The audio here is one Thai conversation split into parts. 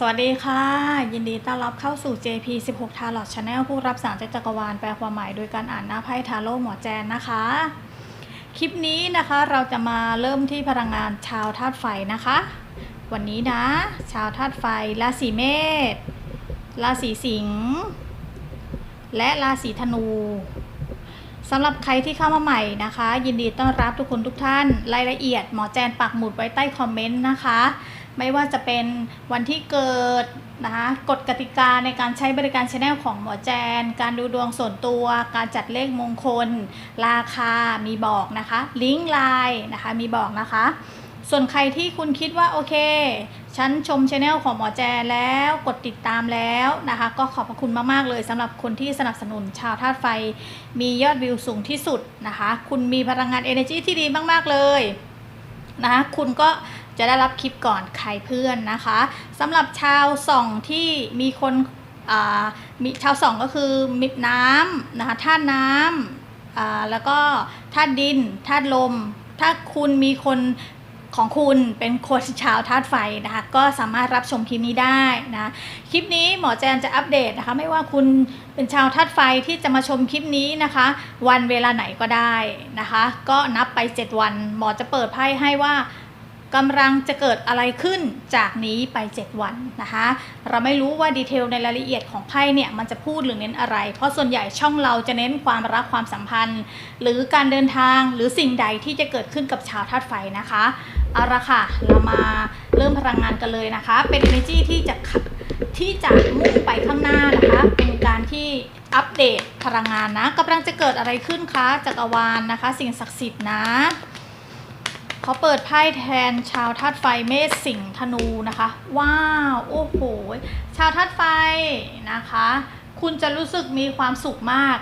สวัสดีค่ะ ยินดีต้อนรับเข้าสู่ JP 16 Tarot Channel ผู้รับสั่งจากจักรวาลแปลความหมายโดยการอ่านหน้าไพ่ทาโร่หมอแจนนะคะ คลิปนี้นะคะเราจะมาเริ่มที่พลังงานชาวธาตุไฟนะคะ วันนี้นะ ชาวธาตุไฟราศีเมษราศีสิงห์และราศีธนูสำหรับใครที่เข้ามาใหม่นะคะ ยินดีต้อนรับทุกคนทุกท่านรายละเอียดหมอแจนปักหมุดไว้ใต้คอมเมนต์นะคะ ไม่ว่าจะเป็นวันที่เกิดนะคะกฎกติกาในการใช้บริการชแนลของหมอแจน การดูดวงส่วนตัว การจัดเลขมงคล ราคามีบอกนะคะ ลิงก์ไลน์นะคะมีบอกนะคะ ส่วนใครที่คุณคิดว่าโอเคฉันชมช anel ของหมอแจนแล้วกดติดตามแล้วนะคะ ก็ขอบพระคุณมาก ๆ เลยสำหรับคนที่สนับสนุนชาวธาตุไฟ มียอดวิวสูงที่สุดนะคะ คุณมีพลังงาน energy ที่ดีมาก ๆ เลยนะคะคุณก็ จะได้รับคลิปก่อนใครเพื่อนนะคะสำหรับชาวส่องที่มีคนมีชาวส่องก็คือมิดน้ำนะคะธาตุน้ำแล้วก็ธาตุดินธาตุลม ถ้าคุณมีคนของคุณเป็นคนชาวธาตุไฟนะคะก็สามารถรับชมคลิปนี้ได้นะคลิปนี้หมอแจนจะอัปเดตนะคะไม่ว่าคุณเป็นชาวธาตุไฟที่จะมาชมคลิปนี้นะคะ วันเวลาไหนก็ได้นะคะ ก็นับไป 7 วันหมอจะเปิดไพ่ให้ว่า กำลังจะเกิดอะไรขึ้นจากนี้ไป 7 วันนะคะ เราไม่รู้ว่าดีเทลในรายละเอียดของไพ่เนี่ยมันจะพูดหรือเน้นอะไร เพราะส่วนใหญ่ช่องเราจะเน้นความรักความสัมพันธ์ หรือการเดินทางหรือสิ่งใดที่จะเกิดขึ้นกับชาวธาตุไฟนะคะเอาละค่ะ เรามาเริ่มพลังงานกันเลยนะคะ เป็น energy ที่จะขับที่จะมุ่งไปข้างหน้านะคะ เป็นการที่อัปเดตพลังงานนะกำลังจะเกิดอะไรขึ้นคะจักรวาลนะคะ สิ่งศักดิ์สิทธิ์นะ เขาเปิดไพ่แทนชาวธาตุไฟเมษสิงห์ธนูนะคะ ว้าว โอ้โห ชาวธาตุไฟนะคะ คุณจะรู้สึกมีความสุขมาก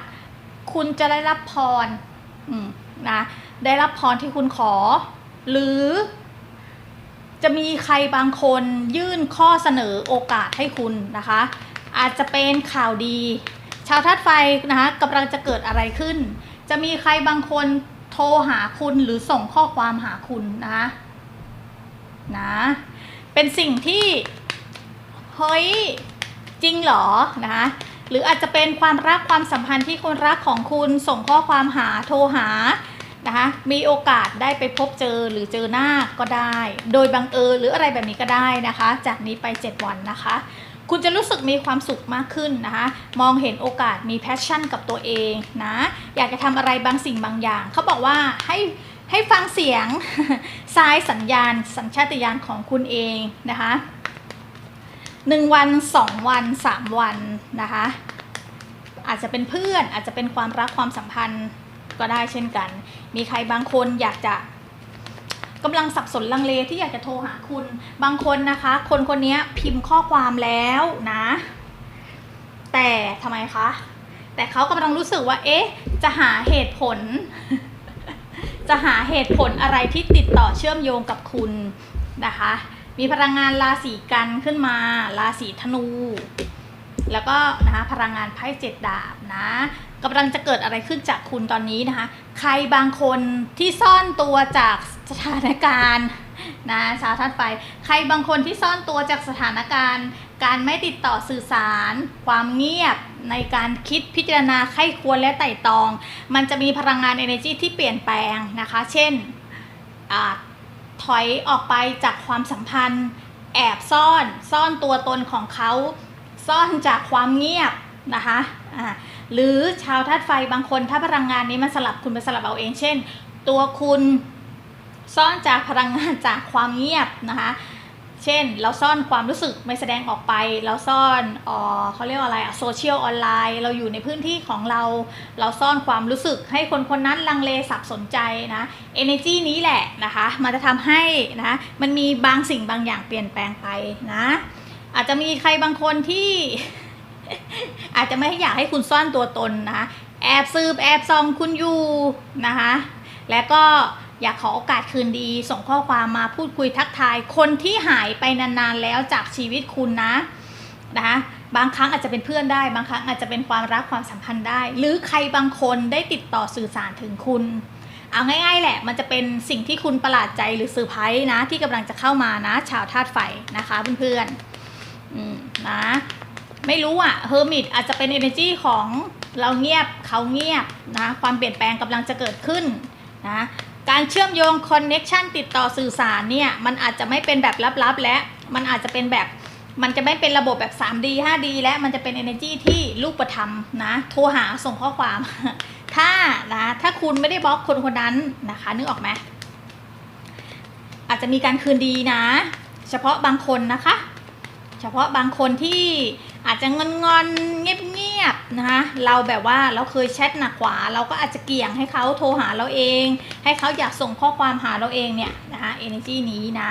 คุณจะได้รับพรอืมนะได้รับพรที่คุณขอ หรือ จะมีใครบางคนยื่นข้อเสนอโอกาสให้คุณนะคะ อาจจะเป็นข่าวดี ชาวธาตุไฟนะคะกำลังจะเกิดอะไรขึ้น จะมีใครบางคน โทรหาคุณหรือส่งข้อความหาคุณนะคะนะเป็นสิ่งที่เฮ้ยจริงเหรอนะคะหรืออาจจะเป็นความรักความสัมพันธ์ที่คนรักของคุณส่งข้อความหาโทรหานะคะมีโอกาสได้ไปพบเจอหรือเจอหน้าก็ได้ โดยบังเอิญหรืออะไรแบบนี้ก็ได้นะคะ จากนี้ไป 7 วันนะคะ คุณจะรู้สึกมีความสุขมากขึ้นนะคะ มองเห็นโอกาสมีแพชชั่นกับตัวเองนะ อยากจะทำอะไรบางสิ่งบางอย่าง เขาบอกว่าให้ให้ฟังเสียงสายสัญญาณ สัญชาตญาณของคุณเองนะคะหนึ่งวันสองวันสามวันนะคะ อาจจะเป็นเพื่อนอาจจะเป็นความรักความสัมพันธ์ก็ได้เช่นกัน มีใครบางคนอยากจะ กำลังสับสนลังเลที่อยากจะโทรหาคุณ บางคนนะคะ คนคนนี้พิมพ์ข้อความแล้วนะ แต่ทำไมคะ แต่เขากำลังรู้สึกว่า เอ๊ะ จะหาเหตุผล จะหาเหตุผลอะไรที่ติดต่อเชื่อมโยงกับคุณนะคะ มีพลังงานราศีกันขึ้นมา ราศีธนู แล้วก็นะคะพลังงานไพ่เจ็ดดาบนะ กำลังจะเกิดอะไรขึ้นจากคุณตอนนี้นะคะ ใครบางคนที่ซ่อนตัวจากสถานการณ์นะชาวธาตุไฟใครบางคนที่ซ่อนตัวจากสถานการณ์ การไม่ติดต่อสื่อสาร ความเงียบในการคิดพิจารณาไข้ควรและไต่ตอง มันจะมีพลังงาน energy ที่เปลี่ยนแปลงนะคะ เช่นอถอยออกไปจากความสัมพันธ์ แอบซ่อน ซ่อนตัวตนของเขา ซ่อนจากความเงียบนะคะอ่า หรือชาวธาตุไฟบางคนถ้าพลังงานนี้มันสลับคุณไปสลับเอาเอง เช่น ตัวคุณซ่อนจากพลังงานจากความเงียบนะคะ เช่น เราซ่อนความรู้สึกไม่แสดงออกไป เราซ่อนเออเขาเรียกว่าอะไรอะโซเชียลออนไลน์ เราอยู่ในพื้นที่ของเรา เราซ่อนความรู้สึกให้คนคนนั้นลังเลสับสนใจนะ energy นี้แหละนะคะ มันจะทำให้นะ มันมีบางสิ่งบางอย่างเปลี่ยนแปลงไปนะ อาจจะมีใครบางคนที่ อาจจะไม่อยากให้คุณซ่อนตัวตนนะ แอบซืบแอบซองคุณอยู่นะคะ และก็อยากขอโอกาสคืนดี ส่งข้อความมาพูดคุยทักทาย คนที่หายไปนานๆแล้วจากชีวิตคุณนะนะคะบางครั้งอาจจะเป็นเพื่อนได้ บางครั้งอาจจะเป็นความรักความสัมพันธ์ได้ หรือใครบางคนได้ติดต่อสื่อสารถึงคุณ เอาง่ายๆแหละ มันจะเป็นสิ่งที่คุณประหลาดใจหรือเซอร์ไพรส์นะ ที่กำลังจะเข้ามานะ ชาวธาตุไฟนะคะเพื่อนๆอืมนะ ไม่รู้อะเฮอร์มิตอาจจะเป็น energy ของเราเงียบเขาเงียบนะความเปลี่ยนแปลงกำลังจะเกิดขึ้นนะการเชื่อมโยง connection ติดต่อสื่อสารเนี่ยมันอาจจะไม่เป็นแบบลับๆ และมันอาจจะเป็นแบบมันจะไม่เป็นระบบแบบ 3D 5D และมันจะเป็น energy ที่รูกปธรรมนะโทรหาส่งข้อความ ถ้านะถ้าคุณไม่ได้บล็อกคนคนนั้นนะคะนึกออกไหมอาจจะมีการคืนดีนะ เฉพาะบางคนนะคะ เฉพาะบางคนที่ อาจจะงอนงอนๆเงียบๆนะคะเราแบบว่าเราเคยแชทหนักกว่า เราก็อาจจะเกี่ยงให้เขาโทรหาเราเอง ให้เขาอยากส่งข้อความหาเราเองเนี่ยนะคะ energy นี้นะ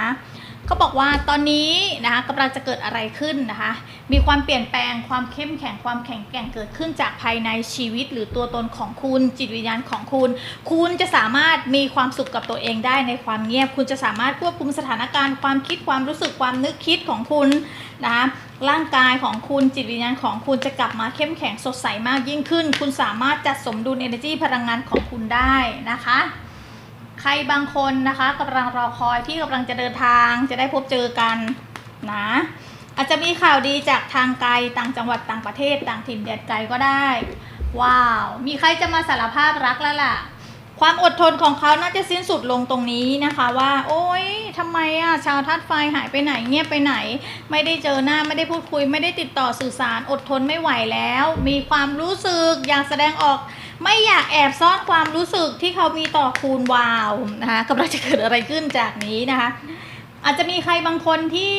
เขาบอกว่าตอนนี้นะคะกำลังจะเกิดอะไรขึ้นนะคะ มีความเปลี่ยนแปลงความเข้มแข็งความแข็งแกร่งเกิดขึ้นจากภายในชีวิต หรือตัวตนของคุณจิตวิญญาณของคุณ คุณจะสามารถมีความสุขกับตัวเองได้ในความเงียบ คุณจะสามารถควบคุมสถานการณ์ความคิดความรู้สึกความนึกคิดของคุณนะคะร่างกายของคุณจิตวิญญาณของคุณจะกลับมาเข้มแข็งสดใสมากยิ่งขึ้น คุณสามารถจัดสมดุล energy พลังงานของคุณได้นะคะ รบางคนนะคะกำลังรอคอยที่กำลังจะเดินทางจะได้พบเจอกันนะอาจจะมีข่าวดีจากทางไกลต่างจังหวัดต่างประเทศต่างถิ่นแดนไกลก็ได้ ว้าว มีใครจะมาสารภาพรักแล้วล่ะ ความอดทนของเขาน่าจะสิ้นสุดลงตรงนี้นะคะว่า โอ๊ยทำไมอะชาวธาตุไฟหายไปไหนเงียบไปไหน ไม่ได้เจอหน้าไม่ได้พูดคุย ไม่ได้ติดต่อสื่อสารอดทนไม่ไหวแล้ว มีความรู้สึกอยากแสดงออก ไม่อยากแอบซ่อนความรู้สึกที่เขามีต่อคูณวาวนะคะกำลังจะเกิดอะไรขึ้นจากนี้นะคะ อาจจะมีใครบางคนที่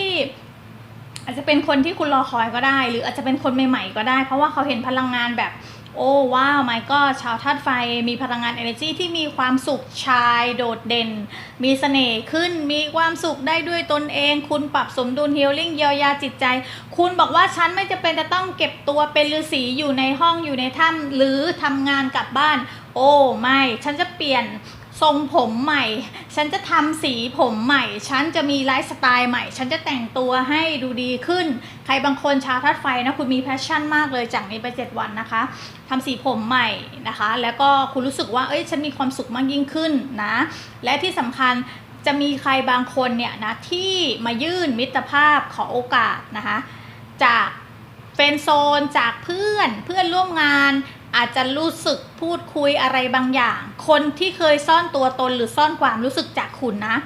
อาจจะเป็นคนที่คุณรอคอยก็ได้ หรืออาจจะเป็นคนใหม่ๆก็ได้ เพราะว่าเขาเห็นพลังงานแบบ โอ้ว้าวไม่ก็ชาวธาตุไฟมีพลังงาน energy ที่มีความสุขชายโดดเด่น มีเสน่ห์ขึ้นมีความสุขได้ด้วยตนเอง คุณปรับสมดุล healing เยียวยาจิตใจ คุณบอกว่าฉันไม่จะเป็นจะต้องเก็บตัวเป็นฤาษีอยู่ในห้องอยู่ในถ้ำหรือทำงานกลับบ้าน โอ้ไม่ ฉันจะเปลี่ยน ทรงผมใหม่ ฉันจะทำสีผมใหม่ ฉันจะมีไลฟ์สไตล์ใหม่ ฉันจะแต่งตัวให้ดูดีขึ้น ใครบางคนชาวธาตุไฟนะ คุณมีแพชชั่นมากเลยจากนี้ไป 7 วันนะคะทำสีผมใหม่นะคะ แล้วก็คุณรู้สึกว่า เอ้ย ฉันมีความสุขมากยิ่งขึ้นนะ และที่สำคัญจะมีใครบางคนเนี่ยนะ ที่มายื่นมิตรภาพขอโอกาสนะคะ จากเฟนโซนจากเพื่อนเพื่อนร่วมงาน อาจจะรู้สึกพูดคุยอะไรบางอย่าง คนที่เคยซ่อนตัวตนหรือซ่อนความรู้สึกจากคุณนะ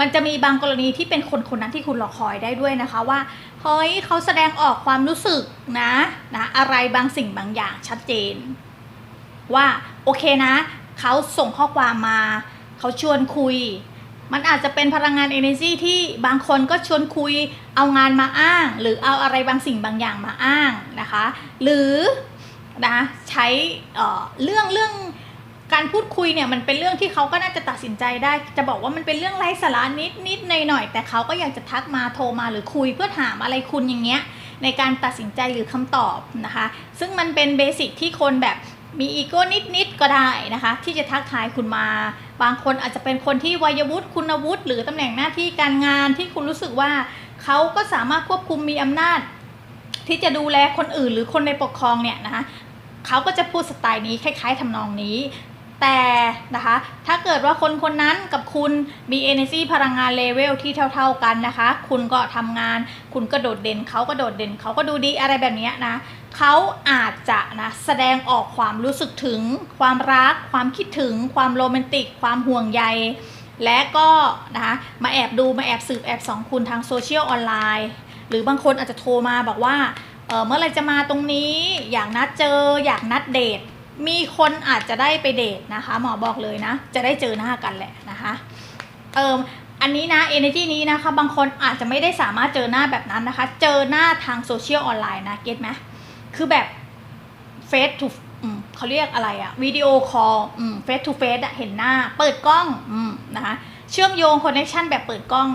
มันจะมีบางกรณีที่เป็นคนคนนั้นที่คุณรอคอยได้ด้วยนะคะว่าเฮ้ยเขาแสดงออกความรู้สึกนะนะอะไรบางสิ่งบางอย่างชัดเจน ว่าโอเคนะ เขาส่งข้อความมา เขาชวนคุย มันอาจจะเป็นพลังงาน energy ที่บางคนก็ชวนคุยเอางานมาอ้าง หรือเอาอะไรบางสิ่งบางอย่างมาอ้างนะคะ หรือ นะใช้เรื่องเรื่องการพูดคุยเนี่ยมันเป็นเรื่องที่เขาก็น่าจะตัดสินใจได้ จะบอกว่ามันเป็นเรื่องไร้สาระนิดนิดหน่อยหน่อยแต่เขาก็อยากจะทักมาโทรมาหรือคุยเพื่อถามอะไรคุณอย่างเงี้ยในการตัดสินใจหรือคำตอบนะคะ ซึ่งมันเป็นเบสิกที่คนแบบมีอีโก้นิดๆก็ได้นะคะ ที่จะทักทายคุณมา บางคนอาจจะเป็นคนที่วัยวุฒิคุณวุฒิหรือตำแหน่งหน้าที่การงานที่คุณรู้สึกว่าเขาก็สามารถควบคุมมีอำนาจ ที่จะดูแลคนอื่นหรือคนในปกครองเนี่ยนะคะ เขาก็จะพูดสไตล์นี้คล้าย ๆทำนองนี้ แต่นะคะถ้าเกิดว่าคนคนนั้นกับคุณมี energy พลังงานเลเวลที่เท่า ๆกันนะคะ คุณก็ทำงาน คุณก็โดดเด่น เขาก็โดดเด่น เขาก็ดูดีอะไรแบบนี้นะเขาอาจจะนะแสดงออกความรู้สึกถึง ความรัก ความคิดถึง ความโรแมนติก ความห่วงใยและก็นะคะมาแอบดูมาแอบสืบแอบสองคุณทางโซเชียลออนไลน์ หรือบางคนอาจจะโทรมาบอกว่า เออเมื่อไรจะมาตรงนี้อยากนัดเจออยากนัดเดทมีคนอาจจะได้ไปเดทนะคะ หมอบอกเลยนะ จะได้เจอหน้ากันแหละนะคะเอออันนี้นะ energy นี้นะคะ บางคนอาจจะไม่ได้สามารถเจอหน้าแบบนั้นนะคะ เจอหน้าทางโซเชียลออนไลน์นะ เก็ตไหมคือแบบ face to เขาเรียกอะไรอะวิดีโอคอลอืม face to face อะเห็นหน้า เปิดกล้องอนะคะ เชื่อมโยง connection แบบเปิดกล้อง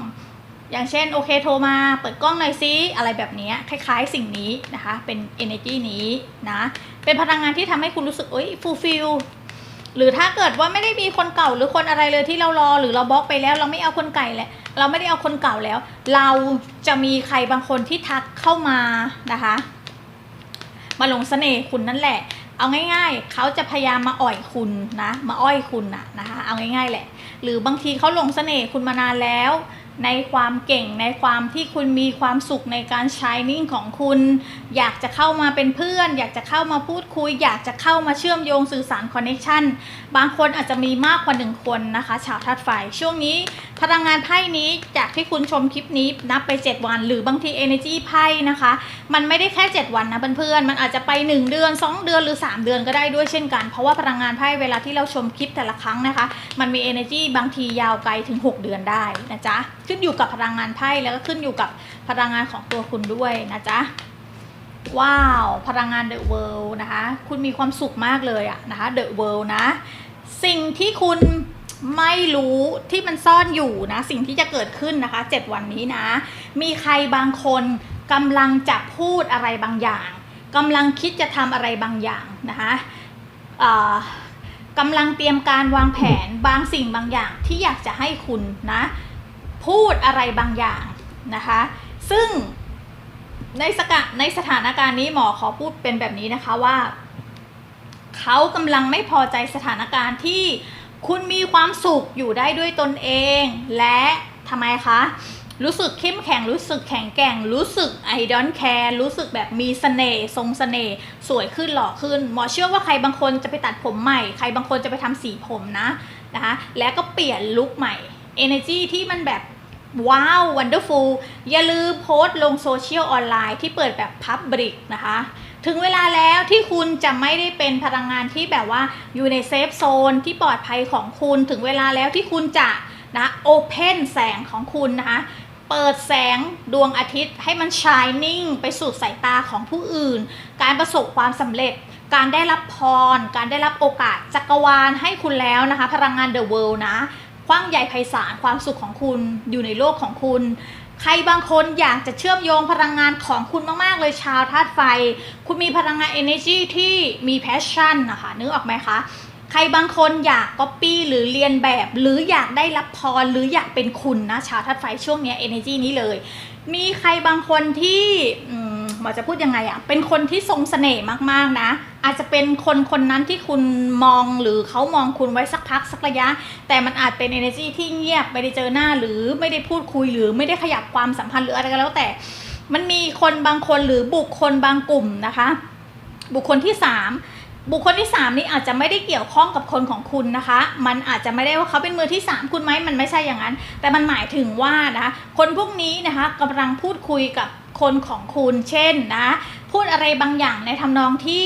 อย่างเช่นโอเคโทรมาเปิดกล้องหน่อยซิอะไรแบบนี้คล้ายๆ สิ่งนี้นะคะเป็น energy นี้นะเป็นพลังงานที่ทำให้คุณรู้สึกเอ้ย fulfill หรือถ้าเกิดว่าไม่ได้มีคนเก่าหรือคนอะไรเลยที่เรารอหรือเราบล็อกไปแล้ว เราไม่เอาคนไก่แล้วเราไม่ได้เอาคนเก่าแล้ว เราจะมีใครบางคนที่ทักเข้ามานะคะ มาหลงเสน่ห์คุณนั่นแหละ เอาง่าย ๆ เขาจะพยายามมาอ่อยคุณนะ มาอ้อยคุณนะนะคะ เอาง่าย ๆ แหละ หรือบางทีเขาหลงเสน่ห์คุณมานานแล้ว ในความเก่งในความที่คุณมีความสุขในการใช้นิ่งของคุณ อยากจะเข้ามาเป็นเพื่อน อยากจะเข้ามาพูดคุย อยากจะเข้ามาเชื่อมโยงสื่อสารคอนเนคชันบางคนอาจจะมีมากกว่าหนึ่งคนนะคะ ชาวทัดไฟช่วงนี้ พลังงานไพ่นี้จากที่คุณชมคลิปนี้นับไป 7 วัน หรือบางที Energy ไพ่นะคะ มันไม่ได้แค่ 7 วันนะเพื่อนๆมันอาจจะไป 1 เดือน 2 เดือนหรือ 3 เดือนก็ได้ด้วยเช่นกัน เพราะว่าพลังงานไพ่เวลาที่เราชมคลิปแต่ละครั้งนะคะ มันมี energy บางทียาวไกลถึง 6 เดือนได้นะจ๊ะขึ้นอยู่กับพลังงานไพ่แล้วก็ขึ้นอยู่กับพลังงานของตัวคุณด้วยนะจ๊ะว้าว พลังงาน The World นะคะ คุณมีความสุขมากเลยอะนะคะ The World นะ สิ่งที่คุณ ไม่รู้ที่มันซ่อนอยู่นะ สิ่งที่จะเกิดขึ้นนะคะ 7 วันนี้นะ มีใครบางคนกำลังจะพูดอะไรบางอย่างกำลังคิดจะทำอะไรบางอย่างนะคะกำลังเตรียมการวางแผนบางสิ่งบางอย่างที่อยากจะให้คุณนะพูดอะไรบางอย่างนะคะ ซึ่งในสกะในสถานการณ์นี้หมอขอพูดเป็นแบบนี้นะคะว่า เขากำลังไม่พอใจสถานการณ์ที่ คุณมีความสุขอยู่ได้ด้วยตนเอง และทำไมคะ รู้สึกเข้มแข็งรู้สึกแข็งแกร่ง รู้สึกไอดอนแคร์รู้สึกแบบมีเสน่ห์ทรงเสน่ห์สวยขึ้นหล่อขึ้น หมอเชื่อว่าใครบางคนจะไปตัดผมใหม่ ใครบางคนจะไปทำสีผมนะนะคะแล้วก็เปลี่ยนลุคใหม่ Energy ที่มันแบบว้าววันเดอร์ฟูลอย่าลืมโพสต์ลงโซเชียลออนไลน์ที่เปิดแบบพับบริกนะคะ ถึงเวลาแล้วที่คุณจะไม่ได้เป็นพลังงานที่แบบว่าอยู่ในเซฟโซนที่ปลอดภัยของคุณถึงเวลาแล้วที่คุณจะนะโอเพนแสงของคุณนะคะเปิดแสงดวงอาทิตย์ให้มันชายนิ่งไปสู่สายตาของผู้อื่น การประสบความสำเร็จ การได้รับพร การได้รับโอกาสจักรวาลให้คุณแล้วนะคะ พลังงานเดอะเวิลด์นะกว้างใหญ่ไพศาลความสุขของคุณอยู่ในโลกของคุณ ใครบางคนอยากจะเชื่อมโยงพลังงานของคุณมาก ๆ เลยชาวธาตุไฟ คุณมีพลังงาน energy ที่มี passion นะคะนึกออกไหมคะใครบางคนอยาก copy หรือเรียนแบบ หรืออยากได้รับพรหรืออยากเป็นคุณนะชาวธาตุไฟช่วงนี้ energy นี้เลย มีใครบางคนที่หมอจะพูดยังไงอะเป็นคนที่ทรงเสน่ห์มากๆนะ อาจจะเป็นคนคนนั้นที่คุณมองหรือเขามองคุณไว้สักพักสักระยะ แต่มันอาจเป็น energy ที่เงียบไม่ได้เจอหน้าหรือไม่ได้พูดคุยหรือไม่ได้ขยับความสัมพันธ์หรืออะไรก็แล้วแต่ มันมีคนบางคนหรือบุคคลบางกลุ่มนะคะ บุคคลที่3 บุคคลที่ 3 นี้อาจจะไม่ได้เกี่ยวข้องกับคนของคุณนะคะ มันอาจจะไม่ได้ว่าเขาเป็นมือที่ 3 คุณไหมมันไม่ใช่อย่างนั้น แต่มันหมายถึงว่านะคะคนพวกนี้นะคะกำลังพูดคุยกับคนของคุณ เช่นนะ พูดอะไรบางอย่างในทำนองที่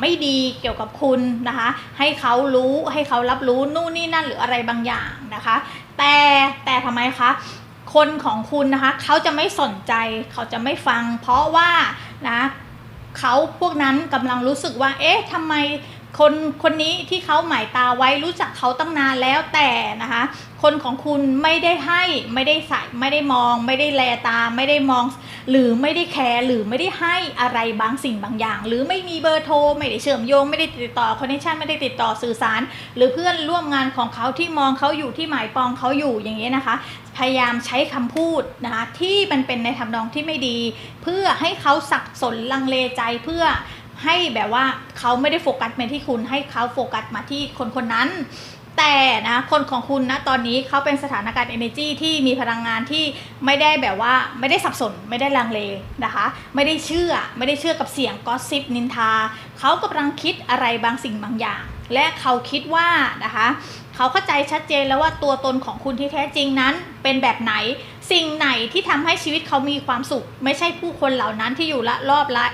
ไม่ดีเกี่ยวกับคุณนะคะ ให้เขารู้ให้เขารับรู้นู่นนี่นั่นหรืออะไรบางอย่างนะคะ แต่แต่ทำไมคะคนของคุณนะคะ เขาจะไม่สนใจเขาจะไม่ฟัง เพราะว่านะ เขาพวกนั้นกำลังรู้สึกว่า เอ๊ะทำไมคนคนนี้ที่เขาหมายตาไว้รู้จักเขาตั้งนานแล้วแต่นะคะ คนของคุณไม่ได้ให้ไม่ได้ใส่ไม่ได้มอง ไม่ได้แลตาไม่ได้มอง หรือไม่ได้แคร์หรือไม่ได้ให้อะไรบางสิ่งบางอย่าง หรือไม่มีเบอร์โทรไม่ได้เชื่อมโยง ไม่ได้ติดต่อคอนเนคชันไม่ได้ติดต่อสื่อสาร หรือเพื่อนร่วมงานของเขาที่มองเขาอยู่ที่หมายปองเขาอยู่อย่างนี้ยนะคะ พยายามใช้คำพูดนะคะที่มันเป็นในทำนองที่ไม่ดี เพื่อให้เขาสับสนลังเลใจเพื่อให้แบบว่าเขาไม่ได้โฟกัสมาที่คุณให้เขาโฟกัสมาที่คนคนนั้น แต่นะคนของคุณนะตอนนี้เขาเป็นสถานการณ์ energy ที่มีพลังงานที่ไม่ได้แบบว่าไม่ได้สับสนไม่ได้ลังเลนะคะ ไม่ได้เชื่อไม่ได้เชื่อกับเสียงกอสซิปนินทาเขากำลังคิดอะไรบางสิ่งบางอย่าง และเขาคิดว่านะคะเขาเข้าใจชัดเจนแล้วว่าตัวตนของคุณที่แท้จริงนั้น เป็นแบบไหนสิ่งไหนที่ทำให้ชีวิตเขามีความสุข ไม่ใช่ผู้คนเหล่านั้นที่อยู่ละรอบละ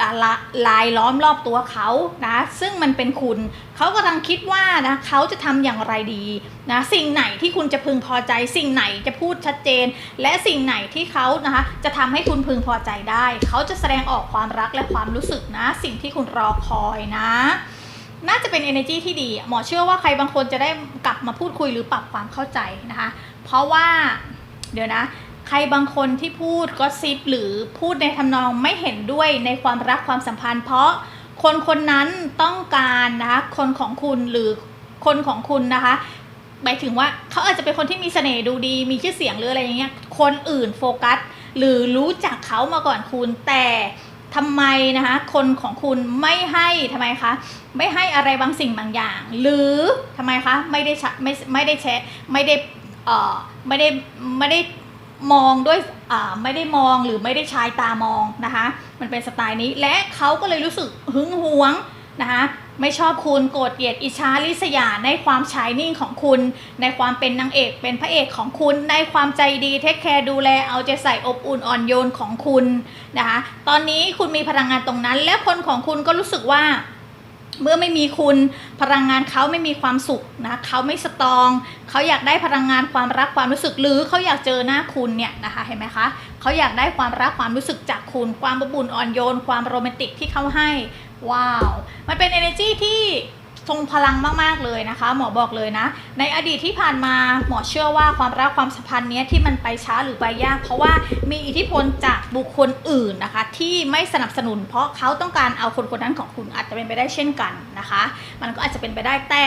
ละละลายล้อมรอบตัวเขานะซึ่งมันเป็นคุณ เขากำลังคิดว่านะเขาจะทำอย่างไรดีนะสิ่งไหนที่คุณจะพึงพอใจ สิ่งไหนจะพูดชัดเจน และสิ่งไหนที่เขานะคะจะทำให้คุณพึงพอใจได้ เขาจะแสดงออกความรักและความรู้สึกนะ สิ่งที่คุณรอคอยนะ น่าจะเป็น energy ที่ดี หมอเชื่อว่าใครบางคนจะได้กลับมาพูดคุยหรือปรับความเข้าใจนะคะ เพราะว่าเดี๋ยวนะ ใครบางคนที่พูดก็ซิปหรือพูดในทำนองไม่เห็นด้วยในความรักความสัมพันธ์ เพราะคนคนนั้นต้องการนะคะคนของคุณหรือคนของคุณนะคะหมายถึงว่าเขาอาจจะเป็นคนที่มีเสน่ห์ดูดีมีชื่อเสียงหรืออะไรอย่างเงี้ยคนอื่นโฟกัส หรือรู้จักเขามาก่อนคุณแต่ ทำไมนะคะคนของคุณไม่ให้ทำไมคะไม่ให้อะไรบางสิ่งบางอย่าง หรือทำไมคะไม่ได้ไม่ไม่ได้แชะไม่ได้เอ่อไม่ได้ไม่ได้มองด้วยอ่าไม่ได้มองหรือไม่ได้ใช้ตามองนะคะ มันเป็นสไตล์นี้และเขาก็เลยรู้สึกหึงหวงนะคะ ไม่ชอบคุณโกรธเกลียดอิจฉาริษยาในความชายนิ่งของคุณ ในความเป็นนางเอกเป็นพระเอกของคุณ ในความใจดีเทคแคร์ดูแลเอาใจใส่อบอุ่นอ่อนโยนของคุณนะคะตอนนี้คุณมีพลังงานตรงนั้น และคนของคุณก็รู้สึกว่าเมื่อไม่มีคุณพลังงานเขาไม่มีความสุขนะเขาไม่สตรอง เขาอยากได้พลังงานความรักความรู้สึกหรือเขาอยากเจอหน้าคุณเนี่ยนะคะเห็นไหมคะเขาอยากได้ความรักความรู้สึกจากคุณ ความอบอุ่นอ่อนโยน ความโรแมนติกที่เขาให้ ว้าว มันเป็น energy ที่ทรงพลังมาก ๆ เลยนะคะ หมอบอกเลยนะ ในอดีตที่ผ่านมาหมอเชื่อว่าความรักความสัมพันธ์เนี้ยที่มันไปช้าหรือไปยาก เพราะว่ามีอิทธิพลจากบุคคลอื่นนะคะ ที่ไม่สนับสนุน เพราะเขาต้องการเอาคนคนนั้นของคุณอาจจะเป็นไปได้เช่นกันนะคะ มันก็อาจจะเป็นไปได้แต่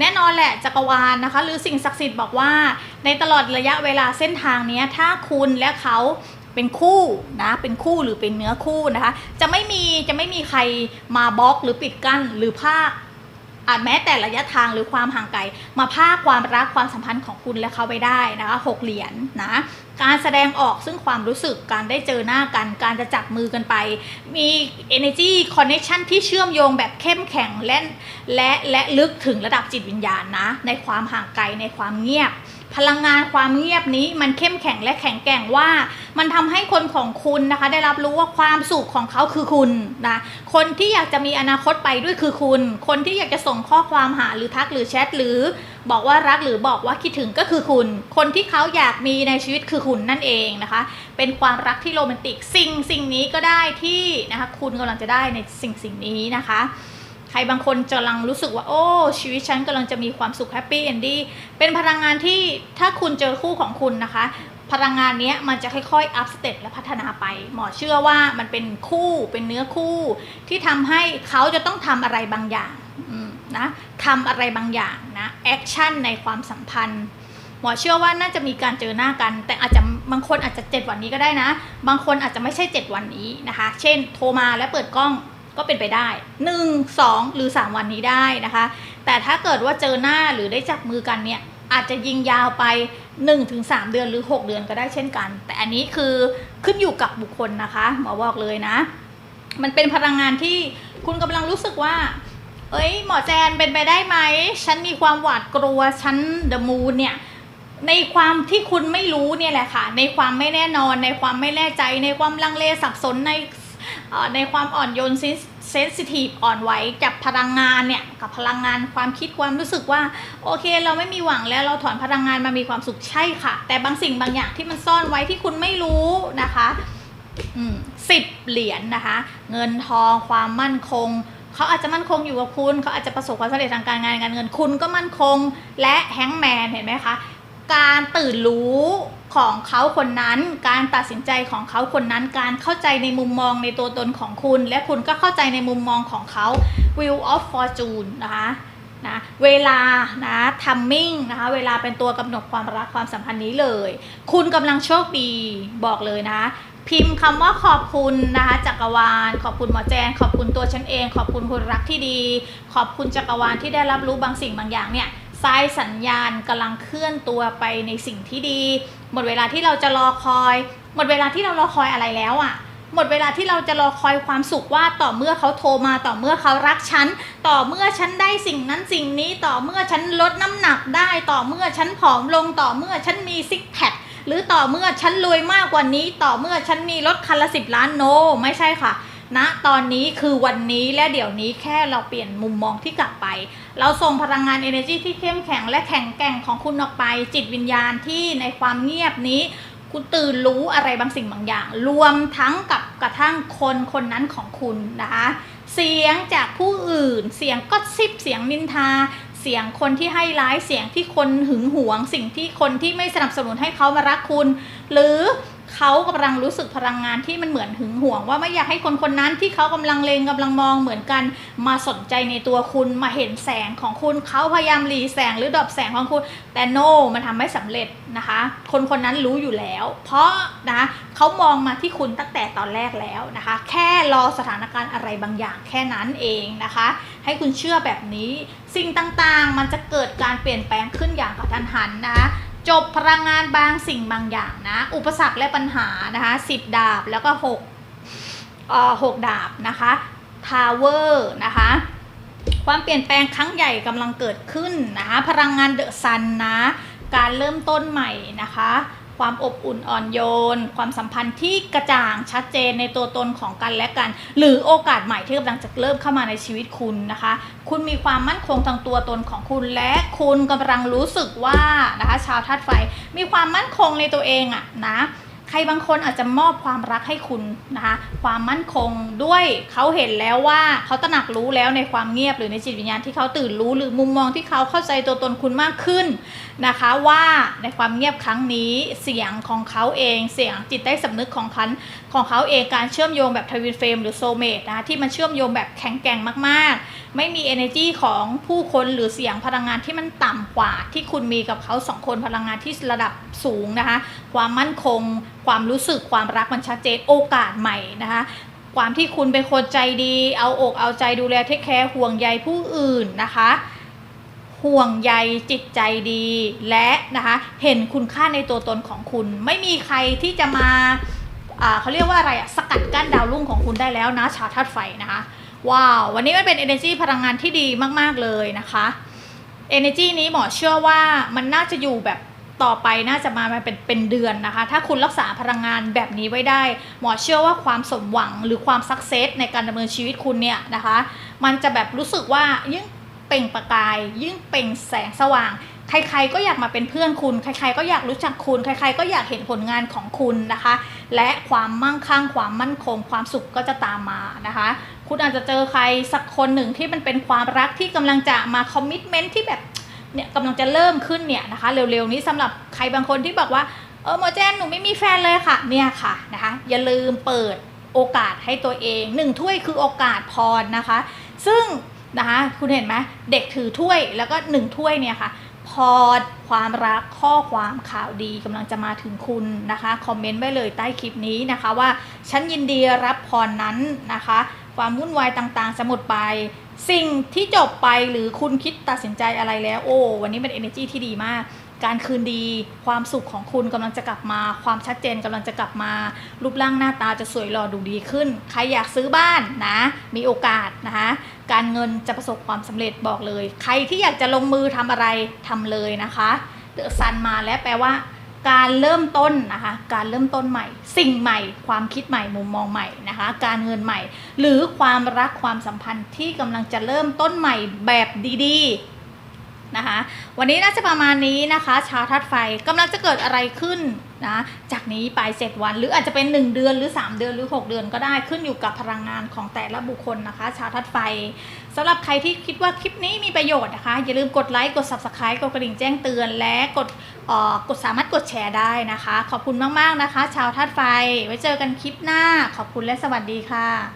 แน่นอนแหละจักรวาลนะคะ หรือสิ่งศักดิ์สิทธิ์บอกว่า ในตลอดระยะเวลาเส้นทางเนี้ยถ้าคุณและเขา เป็นคู่นะเป็นคู่หรือเป็นเนื้อคู่นะคะ จะไม่มีจะไม่มีใครมาบล็อกหรือปิดกั้นหรือภาคอาจแม้แต่ระยะทางหรือความห่างไกลมาภาคความรักความสัมพันธ์ของคุณและเขาไปได้นะคะหกเหรียญนนะการแสดงออกซึ่งความรู้สึกการได้เจอหน้ากัน การจะจับมือกันไป มี energy connection ที่เชื่อมโยงแบบเข้มแข็งและและและลึกถึงระดับจิตวิญญาณนะ ในความห่างไกลในความเงียบ พลังงานความเงียบนี้มันเข้มแข็งและแข็งแกร่งว่า มันทำให้คนของคุณนะคะ ได้รับรู้ว่าความสุขของเขาคือคุณนะคนที่อยากจะมีอนาคตไปด้วยคือคุณ คนที่อยากจะส่งข้อความหาหรือทักหรือแชทหรือ บอกว่ารักหรือบอกว่าคิดถึงก็คือคุณ คนที่เขาอยากมีในชีวิตคือคุณนั่นเองนะคะ เป็นความรักที่โรแมนติกสิ่งสิ่งนี้ก็ได้ที่นะคะคุณกำลังจะได้ในสิ่งสิ่งนี้นะคะ ใครบางคนกำลังรู้สึกว่า โอ้ ชีวิตฉันกำลังจะมีความสุขแฮปปี้เอนดี้เป็นพลังงานที่ถ้าคุณเจอคู่ของคุณนะคะ พลังงานนี้มันจะค่อยๆอัพสเต็ปและพัฒนาไป หมอเชื่อว่ามันเป็นคู่เป็นเนื้อคู่ที่ทำให้เขาจะต้องทำอะไรบางอย่างนะทำอะไรบางอย่างนะแอคชั่นในความสัมพันธ์หมอเชื่อว่าน่าจะมีการเจอหน้ากัน แต่อาจจะบางคนอาจจะ 7 วันนี้ก็ได้นะ บางคนอาจจะไม่ใช่ 7 วันนี้นะคะ เช่น โทรมาแล้วเปิดกล้อง ก็เป็นไปได้ 1 2 หรือ 3 วันนี้ได้นะคะ แต่ถ้าเกิดว่าเจอหน้าหรือได้จับมือกันเนี่ยอาจจะยิงยาวไป 1-3 เดือนหรือ 6 เดือนก็ได้เช่นกัน แต่อันนี้คือขึ้นอยู่กับบุคคลนะคะหมอบอกเลยนะ มันเป็นพลังงานที่คุณกำลังรู้สึกว่า เอ้ยหมอแจนเป็นไปได้ไหม ฉันมีความหวาดกลัว ฉันเดอะมูนเนี่ยในความที่คุณไม่รู้เนี่ยแหละค่ะ ในความไม่แน่นอน ในความไม่แน่ใจ ในความลังเลสับสนใน ในความอ่อนโยนเซนซิทีฟอ่อนไหวกับพลังงานเนี่ยกับพลังงานความคิดความรู้สึกว่าโอเค เราไม่มีหวังแล้วเราถอนพลังงานมามีความสุขใช่ค่ะ แต่บางสิ่งบางอย่างที่มันซ่อนไว้ที่คุณไม่รู้นะคะสิบเหรียญนะคะ เงินทองความมั่นคงเขาอาจจะมั่นคงอยู่กับคุณ เขาอาจจะประสบความสำเร็จทางการงานการเงินคุณก็มั่นคง และแฮงแมนเห็นไหมคะ การตื่นรู้ของเขาคนนั้น การตัดสินใจของเขาคนนั้น การเข้าใจในมุมมองในตัวตนของคุณ และคุณก็เข้าใจในมุมมองของเขา Wheel of Fortune นะคะนะเวลานะทัมมิ่งนะคะเวลาเป็นตัวกำหนดความรักความสัมพันธ์นี้เลย คุณกำลังโชคดีบอกเลยนะพิมพ์คำว่าขอบคุณนะคะจักรวาล ขอบคุณหมอแจน ขอบคุณตัวฉันเอง ขอบคุณคนรักที่ดี ขอบคุณจักรวาลที่ได้รับรู้บางสิ่งบางอย่างเนี่ย สายสัญญาณกำลังเคลื่อนตัวไปในสิ่งที่ดี หมดเวลาที่เราจะรอคอย หมดเวลาที่เรารอคอยอะไรแล้วอะ่ะ หมดเวลาที่เราจะรอคอยความสุขว่าต่อเมื่อเขาโทรมาต่อเมื่อเขารักฉัน ต่อเมื่อฉันได้สิ่งนั้นสิ่งนี้ต่อเมื่อฉันลดน้ำหนักได้ ต่อเมื่อฉันผอมลงต่อเมื่อฉันมีซิกแพคหรือต่อเมื่อฉันรวยมากกว่านี้ ต่อเมื่อฉันมีรถคันละสิบล้านโน ไม่ใช่ค่ะ ณตอนนี้คือวันนี้และเดี๋ยวนี้แค่เราเปลี่ยนมุมมองที่กลับไป เราส่งพลังงาน energy ที่เข้มแข็งและแข็งแกร่งของคุณออกไป จิตวิญญาณที่ในความเงียบนี้ คุณตื่นรู้อะไรบางสิ่งบางอย่าง รวมทั้งกับกระทั่งคนคนนั้นของคุณนะคะเสียงจากผู้อื่น เสียงก็ซิบเสียงนินทา เสียงคนที่ให้ร้ายเสียงที่คนหึงหวง สิ่งที่คนที่ไม่สนับสนุนให้เขามารักคุณ หรือ เขากำลังรู้สึกพลังงานที่มันเหมือนหึงหวง ว่าไม่อยากให้คนคนนั้นที่เขากำลังเลงกำลังมองเหมือนกันมาสนใจในตัวคุณมาเห็นแสงของคุณเขาพยายามหลีแสงหรือดอปแสงของคุณ แต่โนมันทำไม่สำเร็จนะคะ คนคนนั้นรู้อยู่แล้ว เพราะนะเขามองมาที่คุณตั้งแต่ตอนแรกแล้วนะคะ แค่รอสถานการณ์อะไรบางอย่างแค่นั้นเองนะคะ ให้คุณเชื่อแบบนี้ สิ่งต่างๆ มันจะเกิดการเปลี่ยนแปลงขึ้นอย่างกระทันหันนะ จบพลังงานบางสิ่งบางอย่างนะ อุปสรรคและปัญหานะคะสิบดาบแล้วก็หกเอ่อหกดาบนะคะทาวเวอร์นะคะความเปลี่ยนแปลงครั้งใหญ่กำลังเกิดขึ้นนะคะพลังงานเดอะซันนะการเริ่มต้นใหม่นะคะ ความอบอุ่นอ่อนโยน ความสัมพันธ์ที่กระจ่างชัดเจนในตัวตนของกันและกัน หรือโอกาสใหม่ที่กำลังจะเริ่มเข้ามาในชีวิตคุณนะคะ คุณมีความมั่นคงทางตัวตนของคุณ และคุณกำลังรู้สึกว่านะคะชาวธาตุไฟมีความมั่นคงในตัวเองอะนะ ใครบางคนอาจจะมอบความรักให้คุณนะคะ ความมั่นคงด้วยเขาเห็นแล้วว่าเขาตระหนักรู้แล้วในความเงียบหรือในจิตวิญญาณที่เขาตื่นรู้หรือมุมมองที่เขาเข้าใจตัวตนคุณมากขึ้นนะคะว่าในความเงียบครั้งนี้เสียงของเขาเองเสียงจิตใต้สำนึกของคันของเขาเองการเชื่อมโยงแบบทวินเฟรมหรือโซเมตนะคะที่มันเชื่อมโยงแบบแข็งแกร่งมากๆ ไม่มี energy ของผู้คนหรือเสียงพลังงานที่มันต่ำกว่า ที่คุณมีกับเขาสองคนพลังงานที่ระดับสูงนะคะ ความมั่นคง ความรู้สึกความรักมันชัดเจนโอกาสใหม่นะคะความที่คุณเป็นคนใจดี เอาอกเอาใจดูแลเทคแคร์ห่วงใยผู้อื่นนะคะ ห่วงใยจิตใจดี และนะคะเห็นคุณค่าในตัวตนของคุณ ไม่มีใครที่จะมาเขาเรียกว่าอะไรอะสกัดกั้นดาวรุ่งของคุณได้แล้วนะ ชาวธาตุไฟนะคะ ว้าว วันนี้มันเป็น energy พลังงานที่ดีมากๆเลยนะคะ energy นี้หมอเชื่อว่ามันน่าจะอยู่แบบต่อไปน่าจะมาเป็นเป็นเดือนนะคะ ถ้าคุณรักษาพลังงานแบบนี้ไว้ได้ หมอเชื่อว่าความสมหวังหรือความสักเซสในการดำเนินชีวิตคุณเนี่ยนะคะ มันจะแบบรู้สึกว่ายิ่งเปล่งประกาย ยิ่งเปล่งแสงสว่าง ใครๆก็อยากมาเป็นเพื่อนคุณ ใครๆก็อยากรู้จักคุณ ใครๆก็อยากเห็นผลงานของคุณนะคะ และความมั่งคั่งความมั่นคง ความสุขก็จะตามมานะคะ คุณอาจจะเจอใครสักคนหนึ่งที่มันเป็นความรักที่กำลังจะมาคอมมิชเมนท์ที่แบบเนี่ยกำลังจะเริ่มขึ้นเนี่ยนะคะ เร็วๆนี้สำหรับใครบางคนที่บอกว่าเออโมเจนหนูไม่มีแฟนเลยค่ะเนี่ยค่ะนะคะ อย่าลืมเปิดโอกาสให้ตัวเองหนึ่งถ้วยคือโอกาสพรนะคะ ซึ่งนะคะคุณเห็นไหมเด็กถือถ้วยแล้วก็หนึ่งถ้วยเนี่ยค่ะพอความรักข้อความข่าวดีกำลังจะมาถึงคุณนะคะ คอมเมนต์ไว้เลยใต้คลิปนี้นะคะว่า ฉันยินดีรับพรนั้นนะคะ ความวุ่นวายต่างๆ จะหมดไป สิ่งที่จบไปหรือคุณคิดตัดสินใจอะไรแล้ว โอ้ วันนี้เป็น energy ที่ดีมาก การคืนดี ความสุขของคุณกำลังจะกลับมา ความชัดเจนกำลังจะกลับมา รูปร่างหน้าตาจะสวยหล่อดูดีขึ้น ใครอยากซื้อบ้านนะ มีโอกาสนะคะ การเงินจะประสบความสำเร็จบอกเลย ใครที่อยากจะลงมือทำอะไรทำเลยนะคะเดอะซันมาแล้วแปลว่า การเริ่มต้นนะคะ การเริ่มต้นใหม่ สิ่งใหม่ ความคิดใหม่ มุมมองใหม่นะคะ การเงินใหม่ หรือความรักความสัมพันธ์ที่กำลังจะเริ่มต้นใหม่แบบดีๆนะคะ วันนี้น่าจะประมาณนี้นะคะ ชาวทัดไฟกำลังจะเกิดอะไรขึ้นนะจากนี้ไปเจ็ดวัน หรืออาจจะเป็น 1 เดือนหรือ 3 เดือนหรือ 6 เดือนก็ได้ขึ้นอยู่กับพลังงานของแต่ละบุคคลนะคะ ชาวทัดไฟสำหรับใครที่คิดว่าคลิปนี้มีประโยชน์นะคะ อย่าลืมกดไลค์กด subscribe กดกระดิ่งแจ้งเตือนและกด กดสามารถกดแชร์ได้นะคะ ขอบคุณมาก ๆ นะคะ ชาวธาตุไฟ ไว้เจอกันคลิปหน้า ขอบคุณและสวัสดีค่ะ